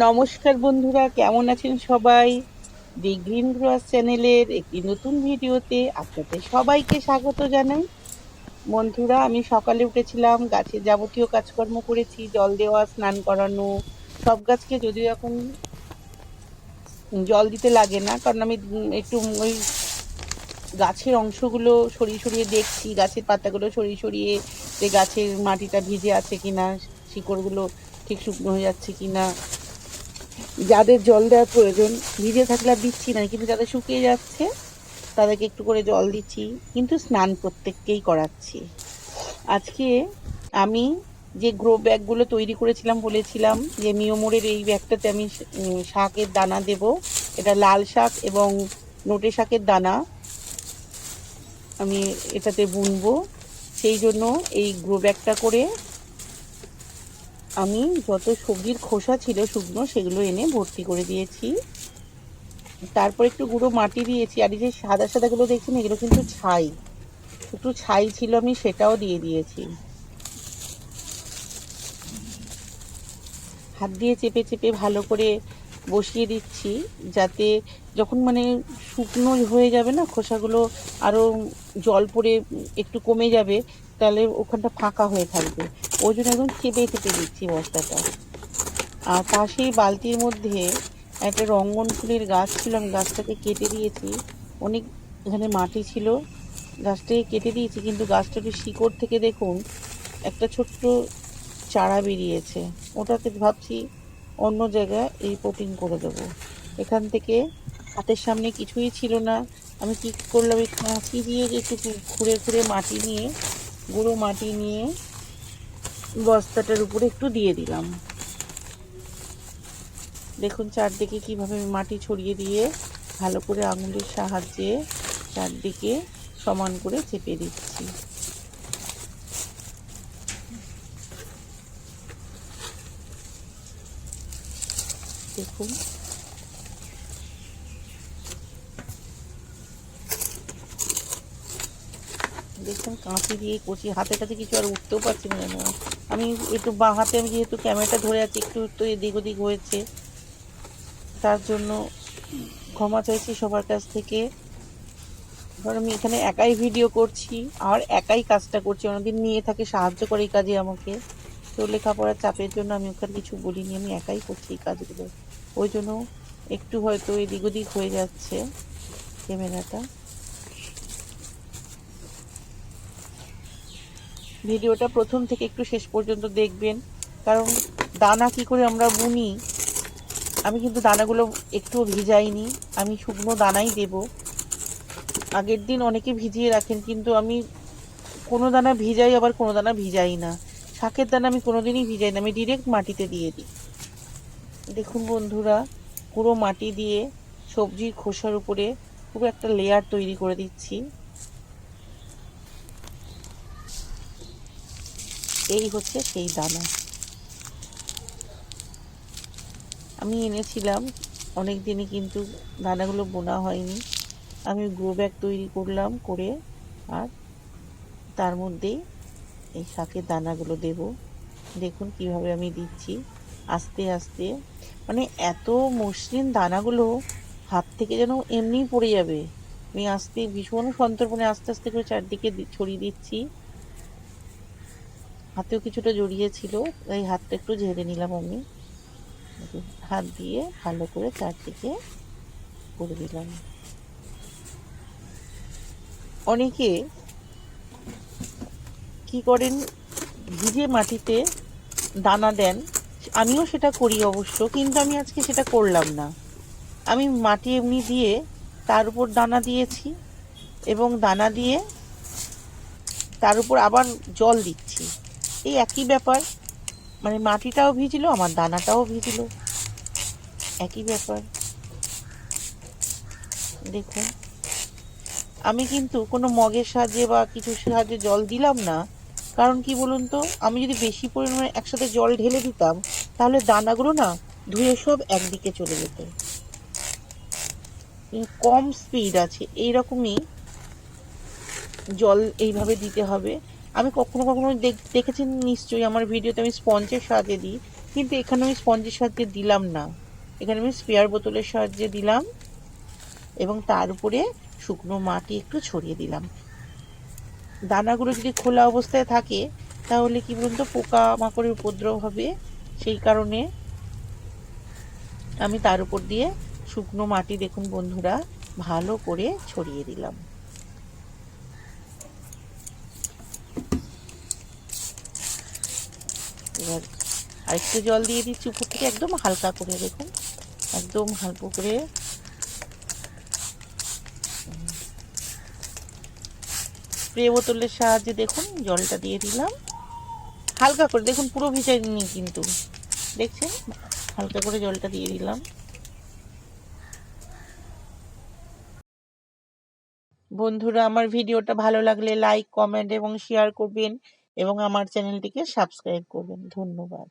নমস্কার বন্ধুরা, কেমন আছেন সবাই? দি গ্রিন গ্রোয়ার চ্যানেলের একটি নতুন ভিডিওতে আপনাদের সবাইকে স্বাগত জানাই। বন্ধুরা, আমি সকালে উঠেছিলাম গাছের যাবতীয় কাজকর্ম করেছি, জল দেওয়া, স্নান করানো, সব গাছকে যদিও এখন জল দিতে লাগে না, কারণ আমি একটু ওই গাছের অংশগুলো সরিয়ে সরিয়ে দেখছি, গাছের পাতাগুলো সরিয়ে সরিয়ে যে গাছের মাটিটা ভিজে আছে কিনা, শিকড়গুলো ঠিক শুকনো হয়ে যাচ্ছে কিনা যাদের জল দেওয়ার প্রয়োজন, ভিজে থাকলে দিচ্ছি না, কিন্তু যাদের শুকিয়ে যাচ্ছে, তাদেরকে একটু করে জল দিচ্ছি, কিন্তু স্নান প্রত্যেককেই করাচ্ছি। আজকে আমি যে গ্রো ব্যাগগুলো তৈরি করেছিলাম, বলেছিলাম যে মিওমোরের এই ব্যাগটাতে আমি শাকের দানা দেব। এটা লাল শাক এবং নোটে শাকের দানা আমি এটাতে বুনবো। সেই জন্য এই গ্রো ব্যাগটা করে আমি যত সবজির খোসা ছিল শুকনো, সেগুলো এনে ভর্তি করে দিয়েছি। তারপর একটু গুঁড়ো মাটি দিয়েছি, আর এই যে সাদা সাদাগুলো দেখছেন, এগুলো কিন্তু ছাই। একটু ছাই ছিল আমি সেটাও দিয়ে দিয়েছি। হাত দিয়ে চেপে চেপে ভালো করে বসিয়ে দিচ্ছি, যাতে যখন মানে শুকনো হয়ে যাবে না, খোসাগুলো আরও জল পড়ে একটু কমে যাবে তাহলে ওখানটা ফাঁকা হয়ে থাকবে। ওই জন্য একদম চেপে চেপে দিচ্ছি বস্তাটা আর পাশেই বালতির মধ্যে একটা রঙ্গন ফুলের গাছ ছিল, আমি গাছটাকে কেটে দিয়েছি। অনেক এখানে মাটি ছিল, গাছটাকে কেটে দিয়েছি, কিন্তু গাছটাকে শিকড় থেকে দেখুন, একটা ছোট্ট চারা বেরিয়েছে। ওটাতে ভাবছি অন্য জায়গায় এই পোটিং করে দেবো। এখান থেকে হাতের সামনে কিছুই ছিল না। আমি কী করলাম এই কাঁচি দিয়ে একটু খুঁড়ে খুঁড়ে মাটি নিয়ে গুঁড়ো মাটি নিয়ে বস্তাটার উপরে একটু দিয়ে দিলাম। দেখুন চারদিকে কীভাবে মাটি ছড়িয়ে দিয়ে ভালো করে আঙুলের সাহায্যে চারদিকে সমান করে চেপে দিচ্ছি। দেখুন দেখুন কাঁচি দিয়ে কচি, হাতে কাছে কিছু আর উঠতেও পারছি না যেন। আমি একটু বাঁ, হাতে আমি যেহেতু ক্যামেরাটা ধরে আছি, একটু একটু এদিক ওদিক হয়েছে। তার জন্য ক্ষমা চাইছি সবার কাছ থেকে। কারণ আমি এখানে একাই ভিডিও করছি, আর একাই কাজটা করছি। অনেকদিন নিয়ে থাকে, সাহায্য করে এই কাজে আমাকে। তো লেখাপড়ার চাপের জন্য আমি ওখানে কিছু বলিনি, আমি একাই করছি এই কাজগুলো। ওই জন্য একটু হয়তো এদিক ওদিক হয়ে যাচ্ছে ক্যামেরাটা। ভিডিওটা প্রথম থেকে একটু শেষ পর্যন্ত দেখবেন। কারণ দানা কি করে আমরা বুনি, আমি কিন্তু দানাগুলো একটুও ভিজাইনি। আমি শুকনো দানাই দেব। আগের দিন অনেকে ভিজিয়ে রাখেন, কিন্তু আমি কোনো দানা ভিজাই, আবার কোনো দানা ভিজাই না। শাকের দানা আমি কোনোদিনই ভিজাই না, আমি ডিরেক্ট মাটিতে দিয়ে দিই। দেখুন বন্ধুরা, পুরো মাটি দিয়ে সবজির খোসার উপরে পুরো একটা লেয়ার তৈরি করে দিচ্ছি। এই হচ্ছে সেই দানা। আমি এনেছিলাম অনেক দিনই কিন্তু দানাগুলো বোনা হয়নি। আমি গ্রো ব্যাগ তৈরি করলাম করে আর তার মধ্যেই এই শাকের দানাগুলো দেব। দেখুন কীভাবে আমি দিচ্ছি। আস্তে আস্তে মানে এত মসৃণ দানাগুলো হাত থেকে যেন এমনিই পড়ে যাবে। আমি আস্তে ভীষণ সন্তর্পণে আস্তে আস্তে করে চারদিকে ছড়িয়ে দিচ্ছি। হাতেও কিছুটা জড়িয়েছিল এই হাতটা একটু ঝেড়ে নিলাম আমি। হাত দিয়ে ভালো করে চারদিকে করে দিলাম। অনেকে কি করেন, ভিজে মাটিতে দানা দেন। আমিও সেটা করি অবশ্য, কিন্তু আমি আজকে সেটা করলাম না। আমি মাটি এমনি দিয়ে তার উপর দানা দিয়েছি এবং দানা দিয়ে তার উপর আবার জল দিচ্ছি। এই একই ব্যাপার। মানে মাটিটাও ভিজলো, আমার দানাটাও ভিজলো। একই ব্যাপার। দেখুন। আমি কিন্তু কোনো মগের সাহায্যে বা কিছুর সাহায্যে জল দিলাম না। কারণ কি বলুন তো, আমি যদি বেশি পরিমাণে একসাথে জল ঢেলে দিতাম, তাহলে দানাগুলো না ধুয়ে সব একদিকে চলে যেত। কম স্পিড আছে। এইরকমই জল এইভাবে দিতে হবে। আমি কখনো কখনো দেখ- দেখেছেন নিশ্চয়ই আমার ভিডিওতে আমি স্পঞ্জের সাহায্যে দিই, কিন্তু এখানে আমি স্পঞ্জের সাহায্যে দিলাম না। এখানে আমি স্পেয়ার বোতলের সাহায্যে দিলাম এবং তার উপরে শুকনো মাটি একটু ছড়িয়ে দিলাম। দানাগুলো যদি খোলা অবস্থায় থাকে, তাহলে কি বলুন তো পোকা মাকড়ের উপদ্রব হবে। সেই কারণে আমি তার উপর দিয়ে শুকনো মাটি দেখুন বন্ধুরা, ভালো করে ছড়িয়ে দিলাম। এবার আরেকটু জল দিয়ে দিচ্ছি উপর থেকে একদম হালকা করে, দেখুন। একদম হালকা করে। স্প্রে বোতলের সাহায্যে দেখুন জলটা দিয়ে দিলাম। হালকা করে, দেখুন পুরো ভিজাইনি কিন্তু। দেখছেন? হালকা করে জলটা দিয়ে দিলাম। বন্ধুরা, আমার ভিডিওটা ভালো লাগলে লাইক, কমেন্ট এবং শেয়ার করবেন। এবং আমার চ্যানেলটিকে সাবস্ক্রাইব করবেন। ধন্যবাদ।